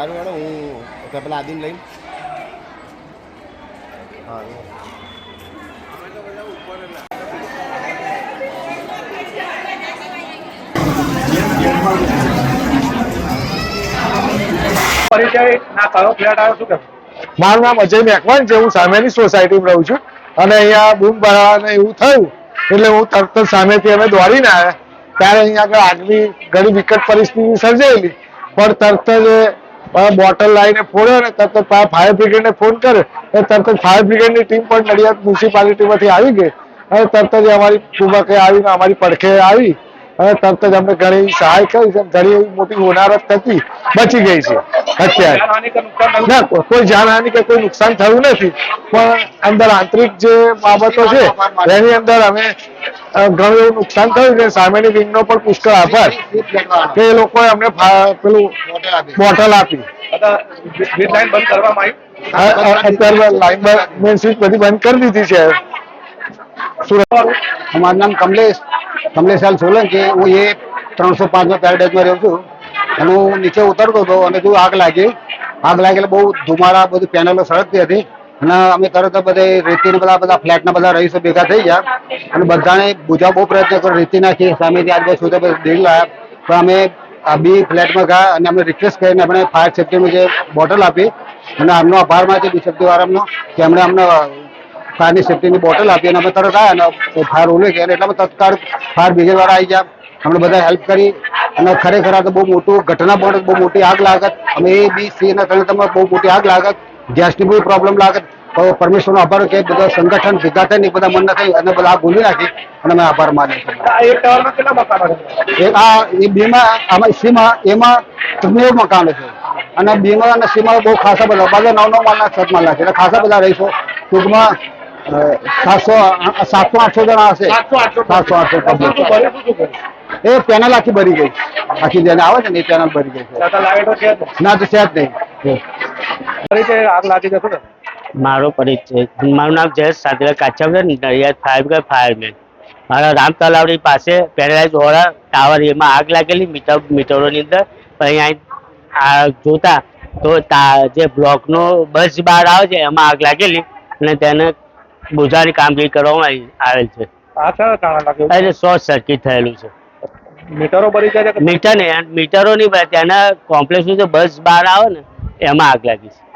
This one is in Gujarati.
સારું હેડો, હું પેલા આદિને લઈને. હા મારું નામ અજય મેકવાન છે, હું સામેની સોસાયટીમાં રહું છું. અને અહીંયા બૂમ ભરાવાને એવું થયું, એટલે હું તરત જ સામેથી અમે દોડીને આવ્યા. ત્યારે અહીંયા આગળ આગલી ઘણી વિકટ પરિસ્થિતિ સર્જાયેલી. પણ તરત જ બોટલ લાવીને ફોડ્યો ને તરત ફાયર બ્રિગેડને ફોન કર્યો તરત જ ફાયર બ્રિગેડની ટીમ પણ નડિયાદ મ્યુનિસિપાલિટીમાંથી આવી ગઈ. અને તરત જ અમારી કુબકે આવીને અમારી પડખે આવી અને તરત જ અમને ઘણી સહાય કરી છે. ઘણી એવી મોટી હોનારત થતી બચી ગઈ છે અત્યારે? ના કોઈ જાનહાનિ કે કોઈ નુકસાન થયું નથી. પણ અંદર આંતરિક જે બાબતો છે, એની અંદર અમે ઘણું એવું નુકસાન થયું છે. સામેની વિંગનો પણ પુષ્કળ આભાર કે એ લોકોએ અમને પેલું બોટલ આપી. અત્યારે લાઈન મેન સ્વીચ બધી બંધ કરી દીધી છે. સુરત. અમારું નામ કમલેશ કમલેશલાલ સોલંકી હું એ ત્રણસો પાંચનો પેરાડાઇઝમાં રહું છું. અને હું નીચે ઉતરતો હતો અને જો આગ લાગી. આગ લાગેલા એટલે બહુ ધુમાડા બધું પેનલો સળગતી હતી. અને અમે તરત બધે રેતીને બધા બધા ફ્લેટના બધા રહીશો ભેગા થઈ ગયા. અને બધાને બુજા બહુ પ્રયત્ન કર્યો. રેતી નાખી. સામેથી આજુબાજુ બધા દેડી લાવ્યા પણ અમે આ બી ફ્લેટમાં ગયા અને અમને રિક્વેસ્ટ કરીને આપણે ફાયર સેફ્ટીની જે બોટલ આપી અને આમનો આભાર માનીએ બી સેફ્ટી વાળાનો કે એમણે અમને ફાયરની સેફ્ટીની બોટલ આપી અને અમે તરત આવ્યા અને ફાયર ઓલે ગયા અને એટલામાં તત્કાળ ફાયર બ્રિગેડ વાળા આવી ગયા. અમને બધા હેલ્પ કરી અને ખરેખર આ તો બહુ મોટું ઘટના પણ બહુ મોટી આગ લાગત. અમે એ બી સી અને ત્રણ બહુ મોટી આગ લાગત. ગેસની બહુ પ્રોબ્લેમ લાગત. તો પરમેશ્વરનો આભાર કે બધા સંગઠન ભેગા થઈને બધા મન થઈ અને બધા ભૂલી નાખી અને અમે આભાર માનીએ આ છે? એક એ બીમાં આમાં સીમાં એમાં ત્રણેય મકાનો છે. અને બીમાં અને સીમાં બહુ ખાસા બધા બધા નવ નવ માલના છત માલના છે. એટલે ખાસા બધા રહીશો. ટૂંકમાં સાતસો સાતસો આઠસો જણા હશે. સાતસો આઠસો ભર્યું? એ પેનલ આખી ભરી ગઈ. આખી જેને આવે છે ને એ પેનલ ભરી ગઈ છે. ના તો છે જ નહીં. આગ લાગી જશે ને? મારો પરિચય. મારું નામ જયેશ સાતરા કાચા નડિયાદ ફાયર બ્રિગેડ. ફાયરમેન મારા રામ તલાવડી પાસે પેરાલાઇઝ હોરા ટાવર એમાં આગ લાગેલી મીટર મીટરોની અંદર. પણ અહીંયા આ જોતા તો જે બ્લોકનો બસ બહાર આવે છે એમાં આગ લાગેલી અને તેને બુઝાની કામગીરી કરવામાં આવેલ છે. છે? એટલે શોર્ટ સર્કિટ થયેલું છે. મીટરો જાય મીટર ને મીટરો નહીં ત્યાંના કોમ્પ્લેક્સનું જે બસ બહાર આવે ને એમાં આગ લાગી છે.